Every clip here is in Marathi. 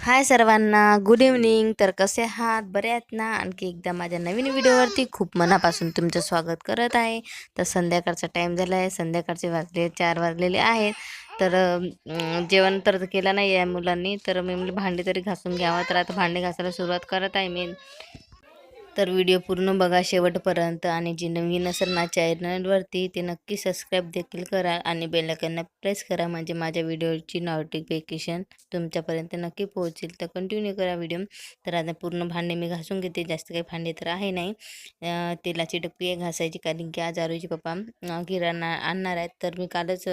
हाय सर्वांना गुड इव्हनिंग तर कसे आहात? बरे आहेत ना? आणखी एकदा माझ्या नवीन व्हिडिओवरती खूप मनापासून तुमचं स्वागत करत आहे. तर संध्याकाळचा टाईम झाला आहे संध्याकाळचे वाजले चार वाजलेले आहेत. तर जेवण तर केलं नाही आहे मुलांनी. तर मी म्हणलं भांडी तरी घासून घ्यावं. तर आता भांडे घासायला सुरुवात करत आहे मी. तर व्हिडिओ पूर्ण बघा शेवटपर्यंत आणि जी नवीन असेल ना चॅनलवरती ते नक्की सबस्क्राईब देखील करा आणि बेलायकनला प्रेस करा म्हणजे माझ्या व्हिडिओची नोटिफिकेशन तुमच्यापर्यंत नक्की पोहोचेल. तर कंटिन्यू करा व्हिडिओ तर आता पूर्ण भांडे मी घासून घेते. जास्त काही भांडे तर आहे नाही. तेलाची डब्बी आहे घासायची कारण की आज आरोजी पप्पा किराणा आणणार आहेत. तर मी कालच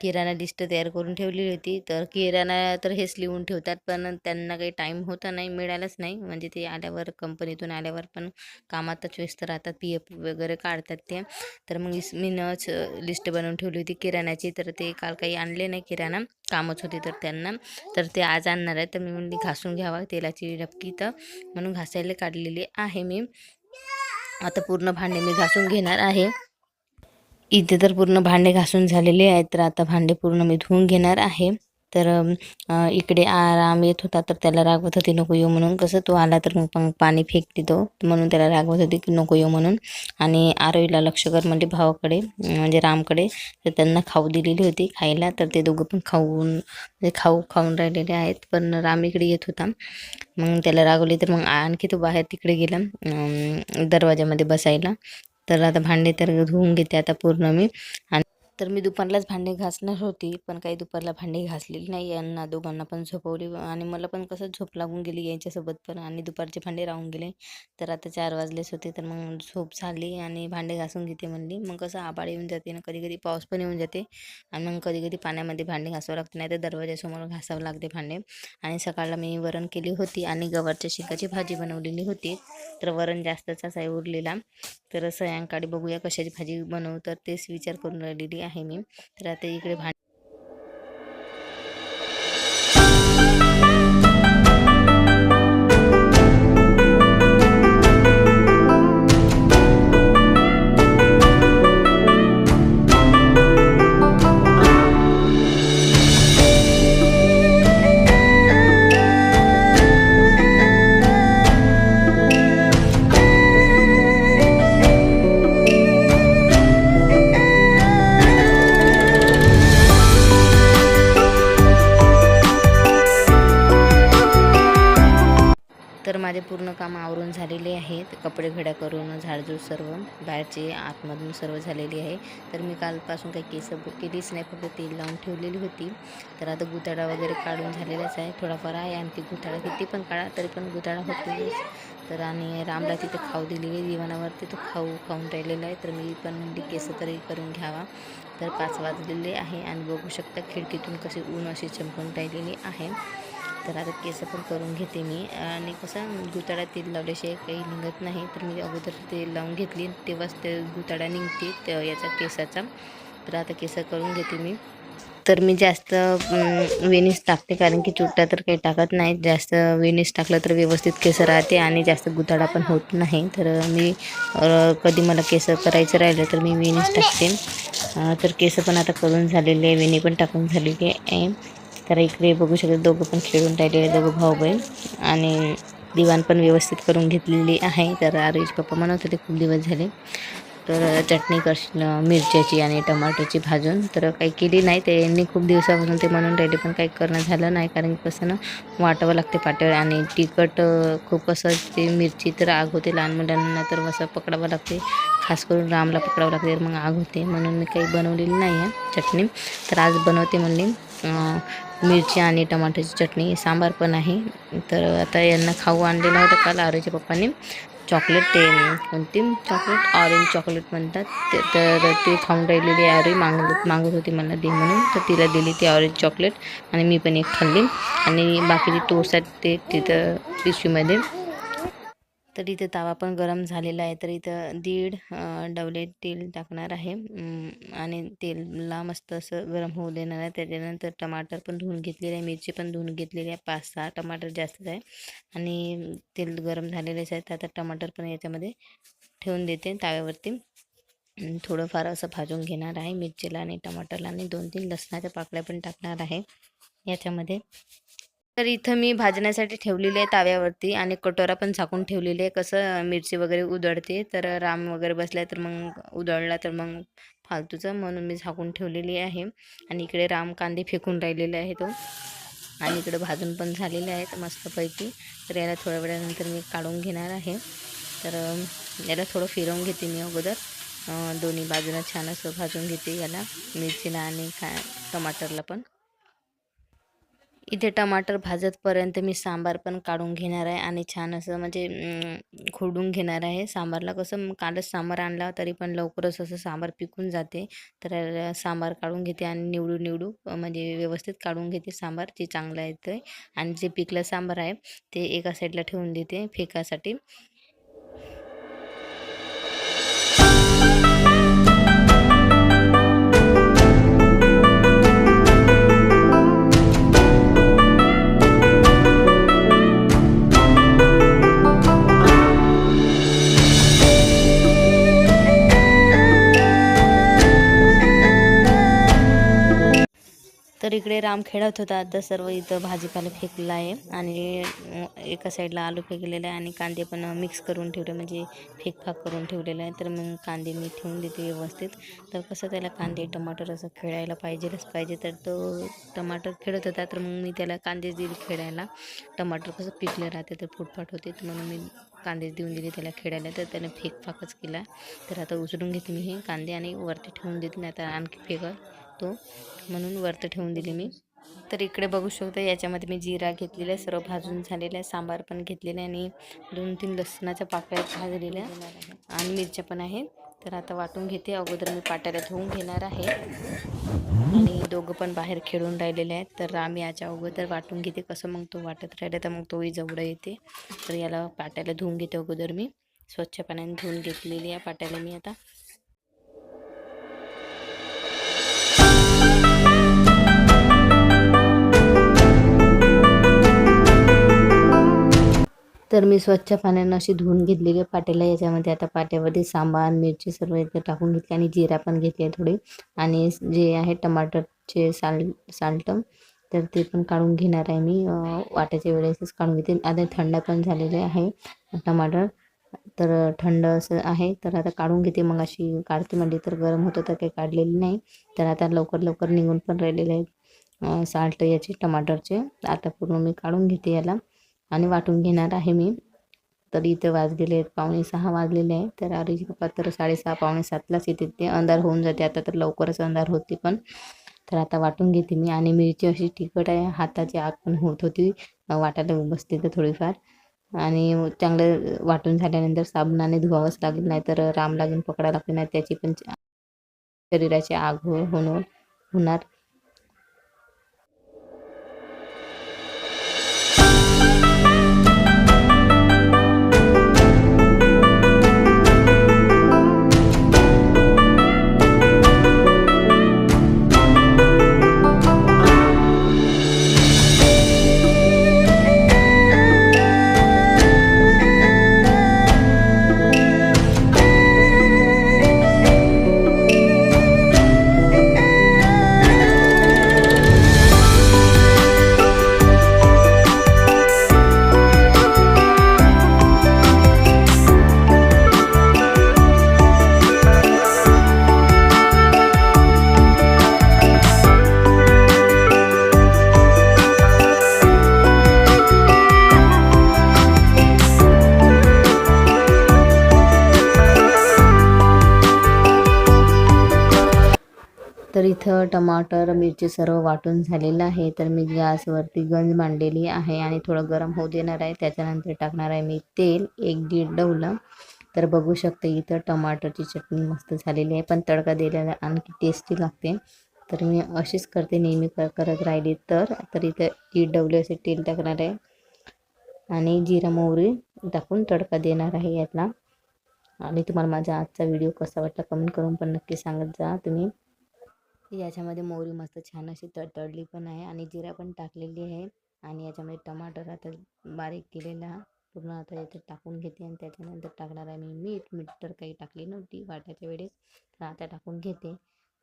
किराणा लिस्ट तयार करून ठेवलेली होती. तर किराणा तर हेच लिहून ठेवतात. पण त्यांना काही टाईम होता नाही मिळालाच नाही. म्हणजे ते आल्यावर कंपनीतून आल्यावर पण कामातच व्यस्त राहतात पी एफ वगैरे काढतात ते. तर मग इस- मी नच लिस्ट बनवून ठेवली होती किराण्याची. तर ते काल काही आणले नाही किराणा. कामच होती तर त्यांना. तर ते आज आणणार आहे तर मी म्हणली घासून घ्यावा तेलाची डबकी तर. म्हणून घासायला काढलेली आहे मी. आता पूर्ण भांडे मी घासून घेणार आहे. इथे तर पूर्ण भांडे घासून झालेले आहेत. तर आता भांडे पूर्ण मी धुवून घेणार आहे. तर इकडे आराम येत होता तर त्याला रागवत होती नको येऊ म्हणून. कसं तो आला तर मग पाणी फेकते तो. म्हणून त्याला रागवत होती की नको येऊ म्हणून. आणि आरोईला लक्ष कर म्हणजे भावाकडे म्हणजे रामकडे. तर त्यांना खाऊ दिलेली होती खायला तर ते दोघं पण खाऊन म्हणजे खाऊ खाऊन राहिलेले आहेत. पण राम इकडे येत होता. मग त्याला रागवली तर मग आणखी तो बाहेर तिकडे गेला दरवाजामध्ये बसायला. तर आता भांडे तर धुवून घेते आता पूर्ण मी. आणि तर मी दुपारलाच भांडे घासणार होती पण काही दुपारला भांडे घासलेली नाही. यांना दोघांना पण झोपवली आणि मला पण कसं झोप लागून गेली यांच्यासोबत पण आणि दुपारचे भांडे राहून गेले. तर आता चार वाजलेच होते तर मग झोप झाली आणि भांडे घासून घेते म्हणली. मग कसं आबाळ येऊन जाते ना कधी कधी पाऊस पण येऊन जाते आणि मग कधी कधी पाण्यामध्ये भांडे घासावं लागते नाही तर दरवाजासमोर घासावं लागते भांडे. आणि सकाळला मी वरण केली होती आणि गवारच्या शिकाची भाजी बनवलेली होती. तर वरण जास्तच आहे उरलेला. तर सायंकाळी बघूया कशाची भाजी बनवू. तर तेच विचार करून राहिलेली आहे मी. तर आता इकडे भांड आहेत. कपडे घड्या करून झाडझूड सर्व. बाहेरचे आतमधून सर्व झालेली आहे. तर मी कालपासून काही केस केलीच नाही. फक्त तेल लावून ठेवलेली होती. तर आता गुताडा वगैरे काढून झालेलाच आहे. थोडाफार आहे आणखी गुताडा किती पण काढा तरी पण गुताडा होतो तर आणि रामला तिथं खाऊ दिलेली आहे दिवाणावरती तो खाऊ खाऊन राहिलेला आहे. तर मी पण म्हणली केस तरी करून घ्यावा. तर पाच वाजलेले आहे आणि बघू शकता खिडकीतून कसे ऊन अशी चमकून राहिलेली आहे. तर आता केस पण करून घेते मी. आणि कसं गुताडा तेल लावल्याशिवाय काही निघत नाही. तर मी अगोदर तेल लावून घेतली तेव्हाच ते गुताडा निघते त्या याचा केसाचा. तर आता केस करून घेते मी. तर मी जास्त वेनिस टाकते कारण की चुट्टा तर काही टाकत नाही. जास्त वेनिस टाकलं तर व्यवस्थित केस राहते आणि जास्त गुताडा पण होत नाही. तर मी कधी मला केस करायचं राहिलं तर मी वेणीच टाकते. तर केस पण आता करून झालेले आहे. वेणी पण टाकून झालेली आहे. तर इकडे बघू शकता दोघं पण खेळून राहिलेले दोघं भाऊ बहीण आणि दिवाण पण व्यवस्थित करून घेतलेली आहे. तर आरुष पप्पा म्हणत होते खूप दिवस झाले. तर चटणी करशील मिरच्याची आणि टमाट्याची भाजून. तर काही केली नाही ते यांनी खूप दिवसापासून ते म्हणून राहिले पण काही करणं झालं नाही. कारण की कसं ना वाटावं लागते पाट्यावर आणि तिखट खूप असं ते मिरची तर आग होते. लहान मुलांना तर असं पकडावं लागते. खास करून रामला पकडावं लागते. तर मग आग होते म्हणून मी काही बनवलेली नाही आहे चटणी. तर आज बनवते म्हणली. मिरची आणि टमाट्याची चटणी सांबार पण आहे. तर आता यांना खाऊ आणलेला होता काल आरोच्या पप्पाने. चॉकलेट ते कोणती? चॉकलेट ऑरेंज चॉकलेट म्हणतात. ते तर ते खाऊन राहिलेली आरे मागत मागत होती मला दे म्हणून. तर तिला दिली ती ऑरेंज चॉकलेट आणि मी पण एक खाल्ली. आणि बाकीचे टोस्ट आहेत ते तिथं पिशवीमध्ये तर इथं तावा पण गरम झालेला आहे तर इथं दीड डवले तेल टाकणार आहे. आणि तेलला मस्त असं गरम होऊ देणार आहे. त्याच्यानंतर टमाटर पण धुवून घेतलेले आहे. मिरची पण धुवून घेतलेली आहे. पाच सहा टमाटर जास्तच आहे. आणि तेल गरम झालेलेच आहे तर आता टमाटर पण याच्यामध्ये ठेवून देते ताव्यावरती. थोडंफार असं भाजून घेणार आहे. मिरचीला आणि टमाटरला आणि दोन तीन लसणाच्या पाकळ्या पण टाकणार आहे. याच्यामध्ये तर इथं मी भाजण्यासाठी ठेवलेली आहे ताव्यावरती आणि कटोरा पण झाकून ठेवलेली आहे कसं मिरची वगैरे उधळते तर राम वगैरे बसला तर मग उधळला तर मग फालतूचं म्हणून मी झाकून ठेवलेली आहे. आणि इकडे राम कांदे फेकून राहिलेले आहे तो आणि इकडे भाजून पण झालेले आहेत मस्तपैकी. तर याला थोड्या वेळानंतर मी काढून घेणार आहे. तर याला थोडं फिरवून घेते मी अगोदर. दोन्ही बाजूला छान असं भाजून घेते याला मिरचीला आणि खा टमाटरला पण. इथे टमाटर भाजतपर्यंत मी सांबार पण काढून घेणार आहे आणि छान असं म्हणजे खोडून घेणार आहे सांबारला. कसं कालच सांबार आणला तरी पण लवकरच असं सांबार पिकून जाते. तर सांबार काढून घेते आणि निवडू निवडू म्हणजे व्यवस्थित काढून घेते सांबार जे चांगलं आहे ते आणि जे पिकलं सांबार आहे ते एका साईडला ठेवून देते फेकासाठी. इकडे राम खेळत होता. तर सर्व इथं भाजीपाला फेकलेला आहे आणि एका साईडला आलू फेकलेलं आहे आणि कांदे पण मिक्स करून ठेवले म्हणजे फेकफाक करून ठेवलेलं आहे. तर मग कांदे मी ठेवून देते व्यवस्थित. तर कसं त्याला कांदे टमाटर असं खेळायला पाहिजेलच पाहिजे. तर तो टमाटर खेळत होता. तर मग मी त्याला कांदेच दिले खेळायला. टमाटर कसं पिकले राहते तर फुटफाट होते. तर म्हणून मी कांदेच देऊन दिले त्याला खेळायला. तर त्याने फेकफाकच केला. तर आता उचलून घेते मी हे कांदे आणि वरती ठेवून देते. नाही तर आणखी फेकल. तो म्हणून वरत ठेवून दिली मी. तर इकडे बघू शकता याच्यामध्ये मी जिरा घेतलेला आहे सर्व भाजून झालेला आहे सांबार पण घेतलेलं आहे आणि दोन तीन लसणाच्या पाकळ्या भाजलेल्या आणि मिरच्या पण आहेत. तर आता वाटून घेते. अगोदर मी पाट्याला धुवून घेणार आहे. आणि दोघं पण बाहेर खेळून राहिलेले आहेत. तर आम्ही याच्या अगोदर वाटून घेते. कसं मग तो वाटत राहिला तर मग तोही जवळ येते. तर याला पाट्याला धुवून घेते अगोदर मी. स्वच्छ पाण्याने धुवून घेतलेली आहे पाट्याला मी आता. तर मी स्वच्छ पाण्यानं अशी धुवून घेतलेली आहे पाट्याला याच्यामध्ये आता पाट्यामध्ये सांबार मिरची सर्व इथं टाकून घेतली आणि जिरा पण घेतली आहे थोडी. आणि जे आहे टमाटरचे साल साल्ट तर ते पण काढून घेणार आहे मी. वाट्याच्या वेळेसच काढून घेते. आता थंड पण झालेले आहे टमाटर. तर थंड असं आहे तर आता काढून घेते. मग अशी काढते म्हणजे तर गरम होतं तर काही काढलेली नाही. तर आता लवकर लवकर निघून पण राहिलेले आहेत साल्ट याचे टमाटरचे. आता पूर्ण मी काढून घेते याला. आणि वाटून घेणार आहे मी. तर इथं वाजलेले आहेत पावणे सहा वाजलेले आहे. तर अरे पप्पा तर साडेसहा पावणे सातलाच येते. ते अंधार होऊन जाते. आता तर लवकरच अंधार होते पण. तर आता वाटून घेते मी. आणि मिरची अशी तिखट आहे. हाताची आग पण होत होती. वाटायला बसते तर थोडीफार. आणि चांगलं वाटून झाल्यानंतर साबणाने धुवावंच लागेल. नाही तर राम लागून पकडायला. लागते नाही त्याची पण शरीराची आग हो होणार. तर इथं टमाटर मिरची सर्व वाटून झालेलं आहे. तर मी गॅसवरती गंज मांडलेली आहे आणि थोडं गरम होऊ देणार आहे. त्याच्यानंतर टाकणार आहे मी तेल एक दीड डवलं तर बघू शकते इथं टमाटरची चटणी मस्त झालेली आहे. पण तडका दिलेला आणखी टेस्टी लागते. तर मी अशीच करते. नेहमी कर करत राहिली तर. तर इथं दीड डवले असे तेल टाकणार आहे. आणि जिरा मोहरी टाकून तडका देणार आहे यातला. आणि तुम्हाला माझा आजचा व्हिडिओ कसा वाटला कमेंट करून पण नक्की सांगत जा. तुम्ही याच्यामध्ये मोहरी मस्त छान अशी तडतडली पण आहे आणि जिरा पण टाकलेली आहे. आणि याच्यामध्ये टमाटर आता बारीक केलेला पूर्ण आता याच्यात टाकून घेते आणि त्याच्यानंतर टाकणार आहे मी मीठ. मीठ तर काही टाकली नव्हती वाटायच्या वेळेस. तर आता टाकून घेते.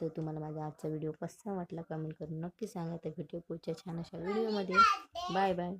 तर तुम्हाला माझा आजचा व्हिडिओ कसा वाटला कमेंट करून नक्की सांगा. तर व्हिडिओ पुढच्या छान अशा व्हिडिओमध्ये. Bye bye.